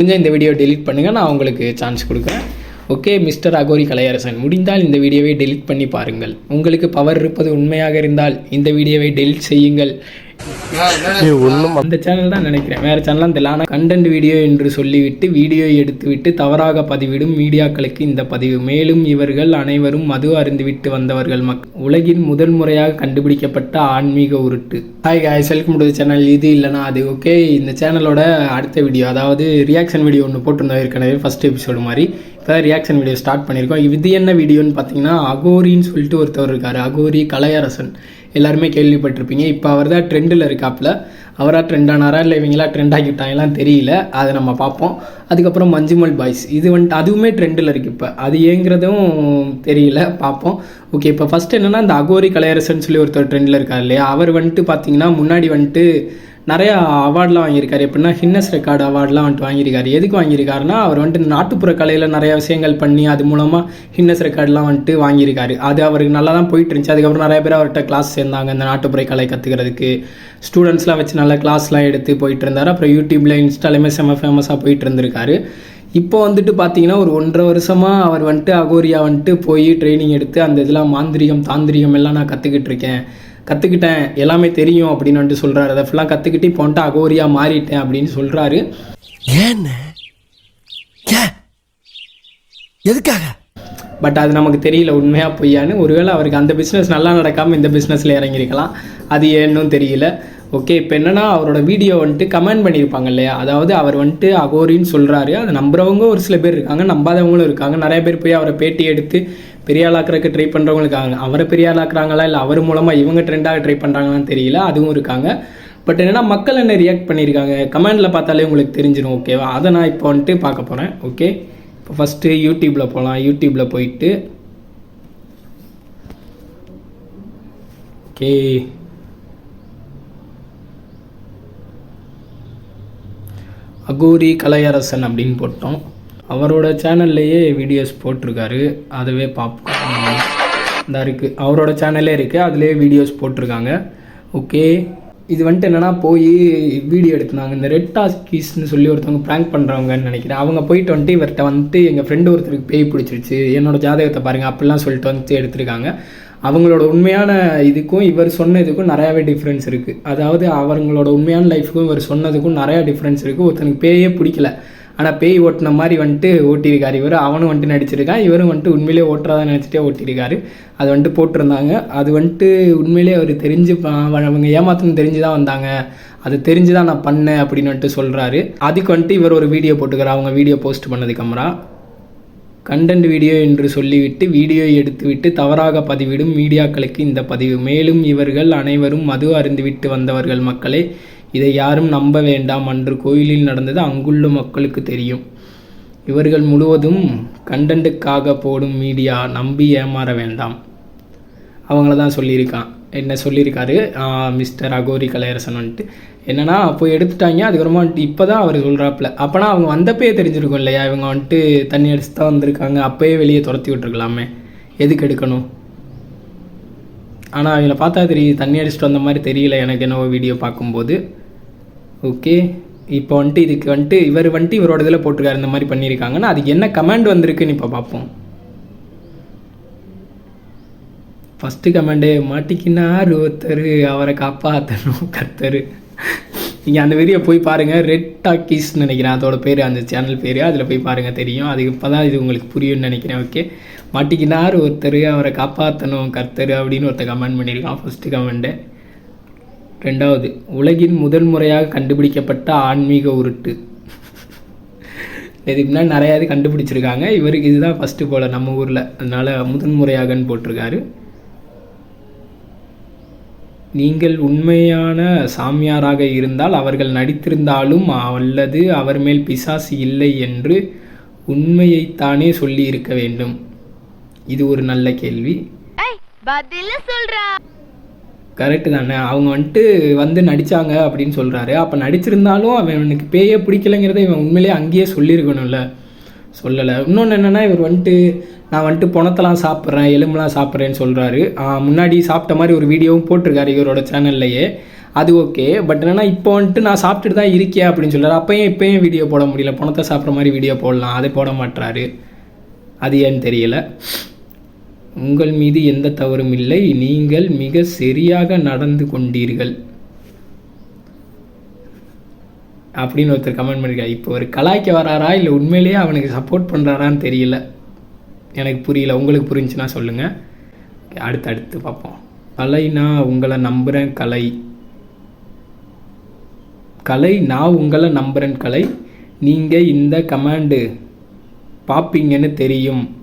முடிஞ்ச இந்த video delete பண்ணுங்கள் நான் உங்களுக்கு சான்ஸ் கொடுக்குறேன். Okay mister Aghori Kalaiyarasan. முடிந்தால் இந்த வீடியோவை டெலீட் பண்ணி பாருங்கள். உங்களுக்கு பவர் இருப்பது உண்மையாக இருந்தால் இந்த வீடியோவை டெலீட் செய்யுங்கள். அந்த சேனல் தான் நினைக்கிறேன். வேறு சேனலாம் தெரியல. ஆனால் கண்டென்ட் வீடியோ என்று சொல்லிவிட்டு வீடியோ எடுத்துவிட்டு தவறாக பதிவிடும் மீடியாக்களுக்கு இந்த பதிவு. மேலும் இவர்கள் அனைவரும் மது அருந்துவிட்டு வந்தவர்கள் மக். உலகின் முதல் முறையாக கண்டுபிடிக்கப்பட்ட ஆன்மீக உருட்டு. ஹாய் காய் செல்ஃப் முடிவு சேனல் இது இல்லைனா அது ஓகே இந்த சேனலோட அடுத்த வீடியோ அதாவது ரியாக்ஷன் வீடியோ ஒன்று போட்டிருந்தோம் ஏற்கனவே ஃபஸ்ட் எபிசோடு மாதிரி. தான் ரியாக்ஷன் வீடியோ ஸ்டார்ட் பண்ணியிருக்கோம் இது என்ன வீடியோன்னு பார்த்தீங்கன்னா அகோரின்னு சொல்லிட்டு ஒருத்தவர் இருக்கார். அகோரி கலையரசன். எல்லாருமே கேள்விப்பட்டிருப்பீங்க. இப்போ அவர் தான் ட்ரெண்டில் இருக்காப்புல. அவராக ட்ரெண்ட் ஆனாரா இல்லை இவங்களா ட்ரெண்ட் ஆகிட்டாங்களாம் தெரியல. அதை நம்ம பார்ப்போம். அதுக்கப்புறம் மஞ்சுமல் பாய்ஸ். இது வந்துட்டு அதுவுமே ட்ரெண்டில் இருக்குது இப்போ. அது ஏங்கிறதும் தெரியல. பார்ப்போம். ஓகே இப்போ ஃபஸ்ட் என்னென்னா இந்த அகோரி கலையரசன் சொல்லி ஒருத்தர் ட்ரெண்டில் இருக்கார் இல்லையா? அவர் வந்துட்டு பார்த்தீங்கன்னா முன்னாடி வந்துட்டு நிறையா அவார்ட்லாம் வாங்கியிருக்காரு. எப்படின்னா ஹின்னஸ் ரெக்கார்டு அவார்ட்லாம் வந்துட்டு வாங்கியிருக்காரு. எதுக்கு வாங்கியிருக்காருன்னா அவர் வந்துட்டு நாட்டுப்புற கலையில் நிறைய விஷயங்கள் பண்ணி அது மூலமாக ஹின்னஸ் ரெக்கார்ட்லாம் வந்துட்டு வாங்கியிருக்காரு. அது அவருக்கு நல்லா தான் போயிட்டு இருந்துச்சு அதுக்கப்புறம் நிறைய பேர் அவர்கிட்ட கிளாஸ் சேர்ந்தாங்க. இந்த நாட்டுப்புற கலை கற்றுக்கிறதுக்கு ஸ்டூடெண்ட்ஸ்லாம் வச்சு நல்லா கிளாஸ்லாம் எடுத்து போயிட்டு இருந்தார் அப்புறம் யூடியூப்பில் இன்ஸ்டாலுமே செம்ம ஃபேமஸாக போயிட்டு இருந்திருக்காரு இப்போ வந்துட்டு பார்த்தீங்கன்னா ஒரு ஒன்றரை வருஷமாக அவர் வந்துட்டு அகோரியா வந்துட்டு போய் ட்ரைனிங் எடுத்து அந்த இதெல்லாம் மாந்திரிகம் தாந்திரிகம் எல்லாம் நான் கற்றுக்கிட்டு இருக்கேன் கற்றுக்கிட்டேன் எல்லாமே தெரியும் அப்படின்னு வந்துட்டு சொல்கிறாரு அதை ஃபுல்லாக கற்றுக்கிட்டு இப்போ வந்துட்டு அகோரியா மாறிட்டேன் அப்படின்னு சொல்கிறாரு ஏன்னு? ஏன்? எதுக்காக? பட் அது நமக்கு தெரியல உண்மையாக பொய்யான்னு. ஒருவேளை அவருக்கு அந்த பிஸ்னஸ் நல்லா நடக்காமல் இந்த பிஸ்னஸில் இறங்கியிருக்கலாம். அது ஏன்னும் தெரியல. ஓகே இப்போ என்னன்னா அவரோட வீடியோ வந்துட்டு கமெண்ட் பண்ணியிருப்பாங்க இல்லையா? அதாவது அவர் வந்துட்டு அகோரின்னு சொல்கிறாரு அதை நம்புறவங்க ஒரு சில பேர் இருக்காங்க நம்பாதவங்களும் இருக்காங்க. நிறைய பேர் போய் அவரை பேட்டி எடுத்து பெரிய ஆளாக்குறதுக்கு ட்ரை பண்ணுறவங்க இருக்காங்க. அவரை பெரிய ஆளாக்குறாங்களா இல்லை அவர் மூலமாக இவங்க ட்ரெண்டாக ட்ரை பண்ணுறாங்களான்னு தெரியல. அதுவும் இருக்காங்க. பட் என்னென்னா மக்கள் என்ன ரியாக்ட் பண்ணியிருக்காங்க? கமெண்டில் பார்த்தாலே உங்களுக்கு தெரிஞ்சிடும் ஓகேவா அதை நான் இப்போ வந்துட்டு பார்க்க போகிறேன் ஓகே இப்போ ஃபஸ்ட்டு யூடியூப்பில் போகலாம் யூடியூப்பில் போயிட்டு ஓகே அகோரி கலையரசன் அப்படின்னு போட்டோம். அவரோட சேனல்லையே வீடியோஸ் போட்டிருக்காரு. அதுவே பார்ப்போம் தான் இருக்குது அவரோட சேனல்லே இருக்குது அதுலேயே வீடியோஸ் போட்டிருக்காங்க. ஓகே இது வந்துட்டு என்னென்னா போய் வீடியோ எடுத்துனாங்க. இந்த ரெட் டாஸ்கீஸ்னு சொல்லி ஒருத்தவங்க ப்ராங்க் பண்ணுறவங்கன்னு நினைக்கிறேன். அவங்க போயிட்டு வந்துட்டு இவர்கிட்ட வந்துட்டு எங்கள் ஃப்ரெண்டு ஒருத்தருக்கு பேய் பிடிச்சிருச்சு. என்னோட ஜாதகத்தை பாருங்கள் அப்படிலாம் சொல்லிட்டு வந்துட்டு எடுத்திருக்காங்க. அவங்களோட உண்மையான இதுக்கும் இவர் சொன்ன இதுக்கும் நிறையாவே டிஃப்ரென்ஸ் இருக்குது அதாவது அவங்களோட உண்மையான லைஃப்புக்கும் இவர் சொன்னதுக்கும் நிறையா டிஃப்ரென்ஸ் இருக்குது ஒருத்தனுக்கு பேயே பிடிக்கல. ஆனால் பேய் ஓட்டின மாதிரி வந்துட்டு ஓட்டியிருக்காரு. இவர் அவனும் வந்துட்டு நடிச்சிருக்கான். இவரும் வந்துட்டு உண்மையிலே ஓட்டுறதா நினச்சிட்டே ஓட்டியிருக்காரு. அது வந்துட்டு போட்டிருந்தாங்க. அது வந்துட்டு உண்மையிலே அவர் தெரிஞ்சு அவங்க ஏமாத்தணும் தெரிஞ்சு தான் வந்தாங்க. அது தெரிஞ்சு தான் நான் பண்ணேன் அப்படின்னு வந்துட்டு சொல்கிறாரு அதுக்கு வந்துட்டு இவர் ஒரு வீடியோ போட்டுக்கிறார். அவங்க வீடியோ போஸ்ட் பண்ணதுக்கப்புறம் கண்டென்ட் வீடியோ என்று சொல்லிவிட்டு வீடியோ எடுத்துவிட்டு தவறாக பதிவிடும் மீடியாக்களுக்கு இந்த பதிவு. மேலும் இவர்கள் அனைவரும் மது அருந்துவிட்டு வந்தவர்கள் மக்களே இதை யாரும் நம்ப வேண்டாம் அன்று கோயிலில் நடந்தது அங்குள்ள மக்களுக்கு தெரியும். இவர்கள் முழுவதும் கண்டென்ட்டுக்காக போடும் மீடியா நம்பி ஏமாற வேண்டாம். அவங்கள தான் சொல்லியிருக்கான். என்ன சொல்லியிருக்காரு? மிஸ்டர் அகோரி கலையரசன் வந்துட்டு. என்னன்னா அப்போ எடுத்துட்டாங்க அதுக்கப்புறமா வந்துட்டு இப்போ தான் அவர் சொல்கிறாப்புல அப்போனா அவங்க வந்தப்பயே தெரிஞ்சிருக்கும் இல்லையா? இவங்க வந்துட்டு தண்ணி அடிச்சு தான் வந்திருக்காங்க. அப்போயே வெளியே துரத்தி விட்டுருக்கலாமே. எதுக்கு எடுக்கணும்? ஆனால் அவங்கள பார்த்தா தெரியுது தண்ணி அடிச்சுட்டு வந்த மாதிரி தெரியல எனக்கு என்னவோ வீடியோ பார்க்கும்போது. ஓகே இப்போ வந்துட்டு இதுக்கு வந்துட்டு இவர் வந்துட்டு இவரோட இதில் போட்டிருக்காரு இந்த மாதிரி பண்ணியிருக்காங்கன்னா அதுக்கு என்ன கமெண்ட் வந்திருக்குன்னு இப்போ பார்ப்போம் ஃபஸ்ட்டு கமெண்டே மாட்டிக்கினார் ஒருத்தர் அவரை காப்பாற்றணும் கத்தர் நீங்கள் அந்த வீடியோ போய் பாருங்கள் ரெட் டாக்கீஸ்னு நினைக்கிறேன் அதோட பேர் அந்த சேனல் பேர் அதில் போய் பாருங்கள் தெரியும். அது இப்போ தான் இது உங்களுக்கு புரியும்னு நினைக்கிறேன் ஓகே மாட்டிக்கினார் ஒருத்தர் அவரை காப்பாற்றணும் கர்த்தர் அப்படின்னு ஒருத்தர் கமெண்ட் பண்ணியிருக்கான் ஃபஸ்ட்டு கமெண்ட்டு ரெண்டாவது உலகின் முதல் முறையாக கண்டுபிடிக்கப்பட்ட ஆன்மீக உருட்டு. இதுக்கு முன்னாடி நிறையா இது கண்டுபிடிச்சிருக்காங்க. இவருக்கு இதுதான் ஃபஸ்ட்டு போல் நம்ம ஊரில். அதனால் முதன்முறையாகன்னு போட்டிருக்காரு. நீங்கள் உண்மையான சாமியாராக இருந்தால் அவர்கள் நடித்திருந்தாலும் அல்லது அவர் மேல் பிசாசு இல்லை என்று உண்மையைத்தானே சொல்லி இருக்க வேண்டும். இது ஒரு நல்ல கேள்வி. சொல்றா. கரெக்டு தானே. அவங்க வந்துட்டு வந்து நடித்தாங்க அப்படின்னு சொல்கிறாரு அப்போ நடிச்சிருந்தாலும் அவனுக்கு பேயே பிடிக்கலைங்கிறத இவன் உண்மையிலேயே அங்கேயே சொல்லியிருக்கணும்ல. சொல்லலை. இன்னொன்று என்னென்னா இவர் வந்துட்டு நான் வந்துட்டு பணத்தெல்லாம் சாப்பிட்றேன் எலும்புலாம் சாப்பிட்றேன்னு சொல்கிறாரு முன்னாடி சாப்பிட்ட மாதிரி ஒரு வீடியோவும் போட்டிருக்காரு இவரோட சேனல்லையே. அது ஓகே. பட் என்னென்னா இப்போ வந்துட்டு நான் சாப்பிட்டுட்டு தான் இருக்கேன் அப்படின்னு சொல்கிறார் அப்போயும் இப்போயும் வீடியோ போட முடியல. பணத்தை சாப்பிட்ற மாதிரி வீடியோ போடலாம். அதை போட மாட்டுறாரு அது ஏன்னு தெரியல. உங்கள் மீது எந்த தவறும் இல்லை. நீங்கள் மிக சரியாக நடந்து கொண்டீர்கள். அப்படின்னு ஒருத்தர் கமெண்ட் பண்ணியிருக்காரு இப்போ ஒரு கலாய்க்க வராரா? இல்லை உண்மையிலேயே அவனுக்கு சப்போர்ட் பண்ணுறாரான்னு தெரியல. எனக்கு புரியல. உங்களுக்கு புரிஞ்சுன்னா சொல்லுங்கள் அடுத்து அடுத்து பார்ப்போம். கலை நான் உங்களை நம்புகிறேன் கலை. கலை நான் உங்களை நம்புகிறேன் கலை. நீங்கள் இந்த கமாண்டு பார்ப்பீங்கன்னு தெரியும்.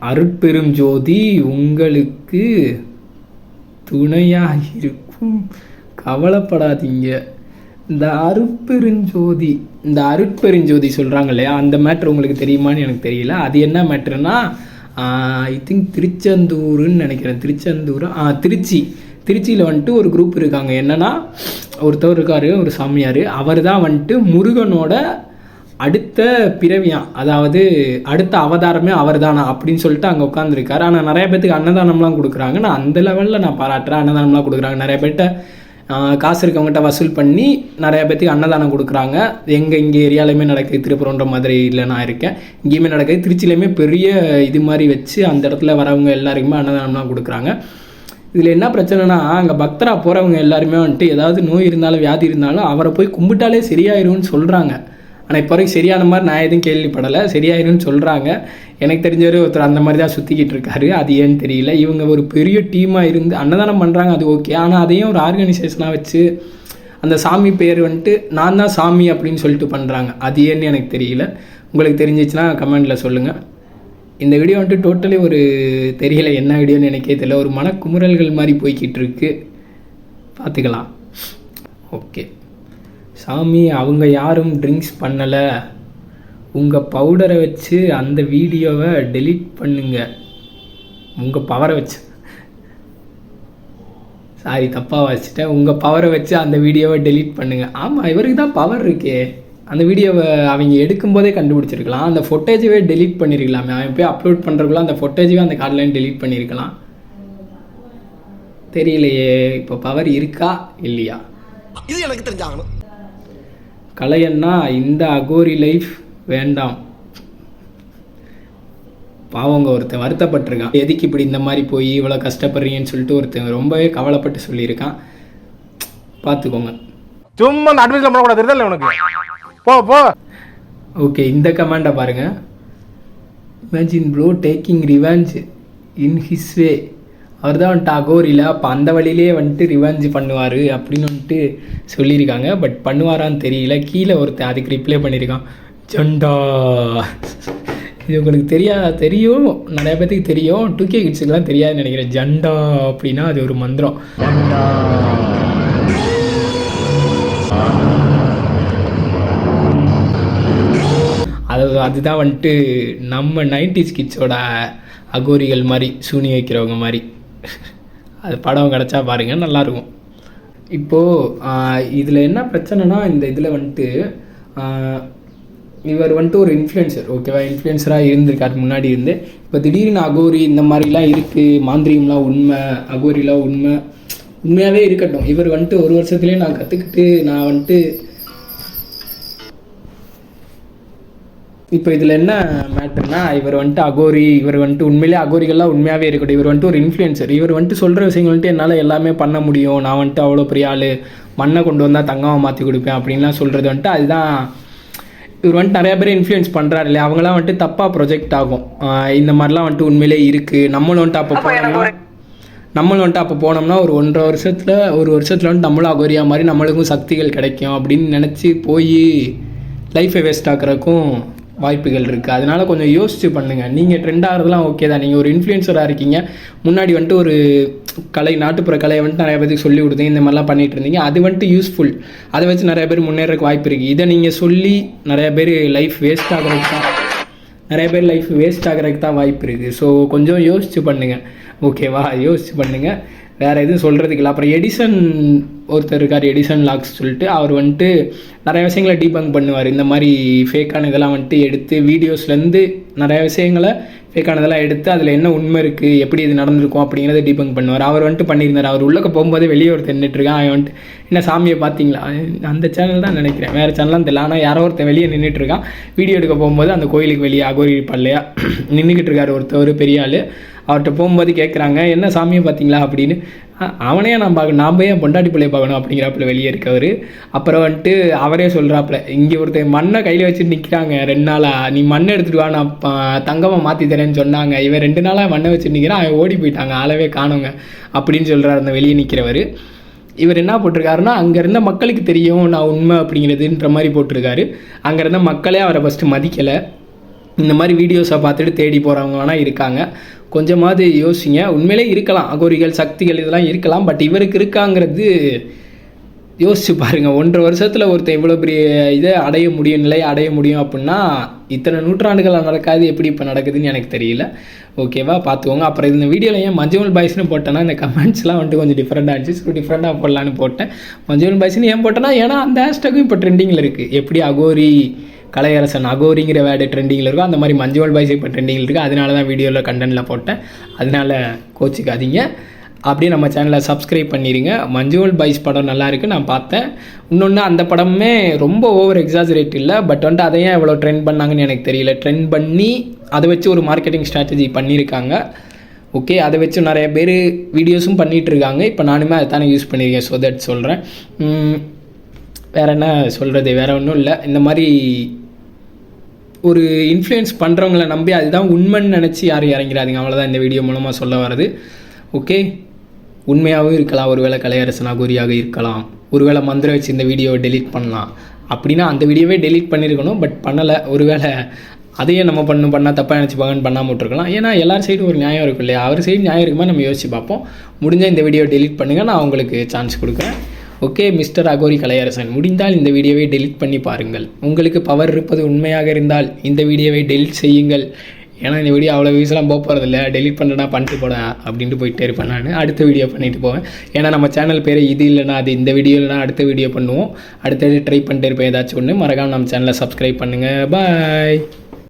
அருட்பெரும் ஜோதி உங்களுக்கு துணையாக இருக்கும் கவலைப்படாதீங்க. இந்த அருட்பெருஞ்சோதி இந்த அருட்பெருஞ்சோதி சொல்கிறாங்க இல்லையா? அந்த மேட்ரு உங்களுக்கு தெரியுமான்னு எனக்கு தெரியல. அது என்ன மேட்ருனா ஐ திங்க் திருச்செந்தூருன்னு நினைக்கிறேன். திருச்செந்தூர் ஆ திருச்சி. திருச்சியில் வந்துட்டு ஒரு குரூப் இருக்காங்க. என்னன்னா ஒருத்தவர் இருக்கார் ஒரு சாமியார். அவர் தான் வந்துட்டு முருகனோட அடுத்த பிறவியான் அதாவது அடுத்த அவதாரமே அவர் தானா அப்படின்னு சொல்லிட்டு அங்கே உட்காந்துருக்காரு ஆனால் நிறைய பேத்துக்கு அன்னதானம்லாம் கொடுக்குறாங்க. நான் அந்த லெவலில் நான் பாராட்டுறேன் அன்னதானம்லாம் கொடுக்குறாங்க. நிறைய பேர்கிட்ட காசு இருக்கவங்ககிட்ட வசூல் பண்ணி நிறைய பேத்துக்கு அன்னதானம் கொடுக்குறாங்க. எங்கள் இங்கே ஏரியாலையுமே நடக்குது. திருப்பரன்ற மதுரையில் நான் இருக்கேன். இங்கேயுமே நடக்குது. திருச்சியிலையுமே பெரிய இது மாதிரி வச்சு அந்த இடத்துல வரவங்க எல்லாருக்குமே அன்னதானம்லாம் கொடுக்குறாங்க. இதில் என்ன பிரச்சனைனா அங்கே பக்தராக போகிறவங்க எல்லாருமே வந்துட்டு ஏதாவது நோய் இருந்தாலும் வியாதி இருந்தாலும் அவரை போய் கும்பிட்டாலே சரியாயிரும்னு சொல்கிறாங்க ஆனால் இப்போ வரைக்கும் சரியான மாதிரி நான் எதுவும் கேள்விப்படலை. சரியாயிருன்னு சொல்கிறாங்க எனக்கு தெரிஞ்சவர் ஒருத்தர் அந்த மாதிரி தான் சுற்றிக்கிட்டு இருக்காரு. அது ஏன்னு தெரியல. இவங்க ஒரு பெரிய டீமாக இருந்து அன்னதானம் பண்ணுறாங்க அது ஓகே. ஆனால் அதையும் ஒரு ஆர்கனைசேஷனாக வச்சு அந்த சாமி பேர் வந்துட்டு நான் தான் சாமி அப்படின்னு சொல்லிட்டு பண்ணுறாங்க அது ஏன்னு எனக்கு தெரியல. உங்களுக்கு தெரிஞ்சிச்சுன்னா கமெண்டில் சொல்லுங்கள் இந்த வீடியோ வந்துட்டு டோட்டலி ஒரு தெரியல என்ன வீடியோன்னு எனக்கே தெரியல. ஒரு மனக்குமுறல்கள் மாதிரி போய்கிட்டு இருக்கு. பார்த்துக்கலாம். ஓகே. சாமி அவங்க யாரும் ட்ரிங்க்ஸ் பண்ணலை. உங்கள் பவுடரை வச்சு அந்த வீடியோவை டெலீட் பண்ணுங்க. உங்கள் பவரை வச்சு. சாரி தப்பாக வச்சுட்டேன். உங்கள் பவரை வச்சு அந்த வீடியோவை டெலீட் பண்ணுங்கள் ஆமாம் இவருக்கு தான் பவர் இருக்கே. அந்த வீடியோவை அவங்க எடுக்கும்போதே கண்டுபிடிச்சிருக்கலாம். அந்த ஃபுட்டேஜவே டெலீட் பண்ணியிருக்கலாமே அவன் போய் அப்லோட் பண்ணுறக்குள்ள அந்த ஃபுட்டேஜவே அந்த கார்ட்லைன் டெலீட் பண்ணியிருக்கலாம் தெரியலையே இப்போ பவர் இருக்கா? இல்லையா? இது எனக்கு தெரிஞ்சாகணும். கலையண்ணா இந்த அகோரி லைஃப் வேண்டாம். பாவங்க ஒருத்தன் வருத்தப்பட்டிருக்கான். எதுக்கு இப்படி இந்த மாதிரி போய் இவ்வளோ கஷ்டப்படுறீங்கன்னு சொல்லிட்டு ஒருத்தன் ரொம்பவே கவலைப்பட்டு சொல்லியிருக்கான். பார்த்துக்கோங்க சும்மா அந்த அட்வைஸ்ல பண்ணக்கூடாது தெரியுதல்ல உனக்கு? போ போ. ஓகே இந்த கமெண்டை பாருங்க. Imagine bro taking revenge in his way அவர் தான் வந்துட்டு அகோரியில் அப்போ அந்த வழியிலே வந்துட்டு ரிவெஞ்ச் பண்ணுவார் அப்படின்னு வந்துட்டு சொல்லியிருக்காங்க. பட் பண்ணுவாரான்னு தெரியல. கீழே ஒருத்தன் அதுக்கு ரிப்ளை பண்ணியிருக்கான். ஜண்டா. இது உங்களுக்கு தெரியா தெரியும். நிறைய பேத்துக்கு தெரியும். டூ கே கிட்ஸுக்கெலாம் தெரியாதுன்னு நினைக்கிறேன். ஜண்டா அப்படின்னா அது ஒரு மந்திரம். அது அதுதான் வந்துட்டு நம்ம நைன்டிஸ் கிட்ஸோட அகோரிகள் மாதிரி சூனி வைக்கிறவங்க மாதிரி. அது படம் கிடச்சா பாருங்கள் நல்லாயிருக்கும் இப்போது இதில் என்ன பிரச்சனைனா இந்த இதில் வந்துட்டு இவர் வந்துட்டு ஒரு இன்ஃப்ளூயன்சர் ஓகேவா இன்ஃப்ளூயன்சராக இருந்திருக்காரு முன்னாடி இருந்து. இப்போ திடீர்னு அகோரி இந்த மாதிரிலாம் இருக்குது மாந்திரியம்லாம் உண்மை அகோரிலாம் உண்மை உண்மையாகவே இருக்கட்டும். இவர் வந்துட்டு ஒரு வருஷத்துலேயே நான் கற்றுக்கிட்டு நான் வந்துட்டு இப்போ இதில் என்ன மேட்டர்னா இவர் வந்துட்டு அகோரி இவர் வந்துட்டு உண்மையிலே அகோரிகள்லாம் உண்மையாகவே இருக்கட்டும். இவர் வந்துட்டு ஒரு இன்ஃப்ளூயன்சர் இவர் வந்துட்டு சொல்கிற விஷயங்கள் வந்துட்டு என்னால் எல்லாமே பண்ண முடியும். நான் வந்துட்டு அவ்வளோ பெரிய ஆள். மண்ணை கொண்டு வந்தால் தங்கமாக மாற்றி கொடுப்பேன் அப்படின்லாம் சொல்கிறது வந்துட்டு அதுதான். இவர் வந்துட்டு நிறைய பேர் இன்ஃப்ளூயன்ஸ் பண்ணுறாரு இல்லையா? அவங்களாம் வந்துட்டு தப்பாக ப்ரொஜெக்ட் ஆகும். இந்த மாதிரிலாம் வந்துட்டு உண்மையிலே இருக்குது நம்மளும் வந்துட்டு அப்போ போனோம்னா நம்மளும் வந்துட்டு அப்போ போனோம்னா ஒரு ஒன்றரை வருஷத்தில் ஒரு வருஷத்தில் வந்துட்டு நம்மளும் அகோரியா மாதிரி நம்மளுக்கும் சக்திகள் கிடைக்கும் அப்படின்னு நினச்சி போய் லைஃப்பை வேஸ்ட் ஆக்குறதுக்கும் வாய்ப்புகள் இருக்குது அதனால் கொஞ்சம் யோசித்து பண்ணுங்கள் நீங்கள் ட்ரெண்ட் ஆகிறதுலாம் ஓகே தான். நீங்கள் ஒரு இன்ஃப்ளூயன்சராக இருக்கீங்க. முன்னாடி வந்துட்டு ஒரு கலை நாட்டுப்புற கலையை வந்துட்டு நிறைய பேருக்கு சொல்லி கொடுத்தீங்க. இந்த மாதிரிலாம் பண்ணிட்டு இருந்தீங்க. அது வந்துட்டு யூஸ்ஃபுல் அதை வச்சு நிறைய பேர் முன்னேறக்கு வாய்ப்பு இருக்குது இதை நீங்கள் சொல்லி நிறைய பேர் லைஃப் வேஸ்ட் ஆகிறதுக்கு தான் நிறைய பேர் லைஃப் வேஸ்ட் ஆகிறதுக்கு தான் வாய்ப்பு இருக்குது ஸோ கொஞ்சம் யோசித்து பண்ணுங்கள் ஓகேவா யோசித்து பண்ணுங்கள் வேறு எதுவும் சொல்கிறதுக்கு இல்லை. அப்புறம் எடிசன் ஒருத்தர் இருக்கார் எடிசன் லாக்ஸ் சொல்லிட்டு அவர் வந்துட்டு நிறைய விஷயங்களை டீபங்க் பண்ணுவார். இந்த மாதிரி ஃபேக்கான இதெல்லாம் வந்துட்டு எடுத்து வீடியோஸ்லேருந்து நிறைய விஷயங்களை ஃபேக்கானதெல்லாம் எடுத்து அதில் என்ன உண்மை இருக்குது எப்படி இது நடந்திருக்கும் அப்படிங்கிறத டீபங்க் பண்ணுவார். அவர் வந்துட்டு பண்ணியிருந்தார். அவர் உள்ளக்க போகும்போது வெளியே ஒருத்தர் நின்றுட்டுருக்கான் அவன் வந்துட்டு என்ன சாமியை பார்த்தீங்களா? அந்த சேனல் தான் நினைக்கிறேன். வேறு சேனல்லாம் தெரியல. ஆனால் யாரோ ஒருத்தன் வெளியே நின்றுட்டுருக்கான் வீடியோ எடுக்க போகும்போது அந்த கோயிலுக்கு வெளியே அகோரி பல்லையா நின்றுக்கிட்டு இருக்கார் ஒருத்தர் பெரிய ஆள். அவர்கிட்ட போகும்போது கேட்குறாங்க என்ன சாமியை பார்த்தீங்களா? அப்படின்னு. அவனே நான் பார்க்கணும். நாம் ஏன் பொண்டாட்டி பிள்ளைய பார்க்கணும் அப்படிங்கிறாப்புல வெளியே இருக்கவர் அப்புறம் வந்துட்டு அவரே சொல்கிறாப்புல இங்கே ஒருத்தர் மண்ணை கையில் வச்சுட்டு நிற்கிறாங்க ரெண்டு நாளாக நீ மண்ணை எடுத்துகிட்டு வா நான் தங்கமாக மாற்றி தரேன்னு சொன்னாங்க. இவன் ரெண்டு நாளாக மண்ணை வச்சுட்டு நிற்கிறான் அவன் ஓடி போயிட்டாங்க ஆளவே காணுங்க அப்படின்னு சொல்கிறார் அந்த வெளியே நிற்கிறவர் இவர் என்ன போட்டிருக்காருன்னா அங்கே இருந்த மக்களுக்கு தெரியும் நான் உண்மை அப்படிங்கிறதுன்ற மாதிரி போட்டிருக்காரு. அங்கே இருந்த மக்களே அவரை ஃபஸ்ட்டு மதிக்கலை. இந்த மாதிரி வீடியோஸை பார்த்துட்டு தேடி போகிறவங்க வேணால் இருக்காங்க. கொஞ்சமாவது யோசிங்க. உண்மையிலே இருக்கலாம். அகோரிகள் சக்திகள் இதெல்லாம் இருக்கலாம். பட் இவருக்கு இருக்காங்கிறது யோசிச்சு பாருங்கள் ஒன்றரை வருஷத்தில் ஒருத்தன் இவ்வளோ பெரிய இதை அடைய முடியும் நிலையை அடைய முடியும் அப்படின்னா இத்தனை நூற்றாண்டுகளாக நடக்காது. எப்படி இப்போ நடக்குதுன்னு எனக்கு தெரியல. ஓகேவா பார்த்துக்கோங்க. அப்புறம் இந்த வீடியோவில் ஏன் மஞ்சுமல் பாய்ஸ்னு போட்டேன்னா இந்த கமெண்ட்ஸ்லாம் வந்துட்டு கொஞ்சம் டிஃப்ரெண்டாக இருந்துச்சு. ஸோ டிஃப்ரெண்டாக போடலான்னு போட்டேன். மஞ்சுமல் பாய்ஸ்னு ஏன் போட்டேன்னா ஏன்னா அந்த ஹேஷ்டாகும் இப்போ ட்ரெண்டிங்கில் இருக்குது எப்படி அகோரி கலையரசன் அகோரிங்கிற வேர்டு ட்ரெண்டிங்கில் இருக்கும் அந்த மாதிரி மஞ்சுவல் பாய்ஸ் இப்போ ட்ரெண்டிங்கில் இருக்குது அதனால தான் வீடியோவில் கண்டென்ட்டில் போட்டேன். அதனால கோச்சிக்காதீங்க. அப்படியே நம்ம சேனலை சப்ஸ்கிரைப் பண்ணிடுங்க மஞ்சுவல் பாய்ஸ் படம் நல்லாயிருக்கு நான் பார்த்தேன். இன்னொன்று அந்த படமே ரொம்ப ஓவர் எக்ஸாஜரேட் இல்லை பட் வந்துட்டு அதை ஏன் எவ்வளோ ட்ரெண்ட் பண்ணாங்கன்னு எனக்கு தெரியல. ட்ரெண்ட் பண்ணி அதை வச்சு ஒரு மார்க்கெட்டிங் ஸ்ட்ராட்டஜி பண்ணியிருக்காங்க ஓகே அதை வச்சு நிறைய பேர் வீடியோஸும் பண்ணிகிட்ருக்காங்க இப்போ நானுமே அதை தானே யூஸ் பண்ணியிருக்கேன் ஸோ தட் சொல்கிறேன் வேறு என்ன சொல்கிறது வேறு ஒன்றும் இல்லை. இந்த மாதிரி ஒரு இன்ஃப்ளூயன்ஸ் பண்ணுறவங்கள நம்பி அதுதான் உண்மைன்னு நினச்சி யாரும் இறங்கிறாதீங்க. அவ்வளோதான் இந்த வீடியோ மூலமாக சொல்ல வருது ஓகே உண்மையாகவும் இருக்கலாம். ஒருவேளை கலையரசனா அகோரியாக இருக்கலாம். ஒருவேளை மந்திரம் வச்சு இந்த வீடியோவை டெலீட் பண்ணலாம். அப்படின்னா அந்த வீடியோவே டெலீட் பண்ணியிருக்கணும் பட் பண்ணலை. ஒருவேளை அதையே நம்ம பண்ணணும் பண்ணால் தப்பாக நினச்சிப்பாங்கன்னு பண்ணாமல் விட்டுருக்கலாம். ஏன்னா எல்லார் சைடும் ஒரு நியாயம் இருக்கும் இல்லையா? அவர் சைடு நியாயம் இருக்குமா நம்ம யோசிச்சு பார்ப்போம். முடிஞ்சால் இந்த வீடியோ டெலீட் பண்ணுங்கள் நான் உங்களுக்கு சான்ஸ் கொடுக்குறேன். Okay mister Aghori Kalaiyarasan. முடிந்தால் இந்த வீடியோவை டெலிட் பண்ணி பாருங்கள். உங்களுக்கு பவர் இருப்பது உண்மையாக இருந்தால் இந்த வீடியோவை டெலிட் செய்யுங்கள். ஏன்னா இந்த வீடியோ அவ்வளோ வியூஸ்லாம் போக போகிறதில்ல டெலிட் பண்ணுறேன்னா பண்ணிட்டு போனேன் அப்படின்ட்டு போயிட்டே இருப்பேன் நான். அடுத்த வீடியோ பண்ணிட்டு போவேன். ஏன்னா நம்ம சேனல் பேர் இது இல்லைனா அது இந்த வீடியோ இல்லைனா அடுத்த வீடியோ பண்ணுவோம். அடுத்தது ட்ரை பண்ணிட்டு இருப்பேன். ஏதாச்சும் ஒன்று மறக்காமல் நம்ம சேனலை சப்ஸ்கிரைப் பண்ணுங்கள் பாய்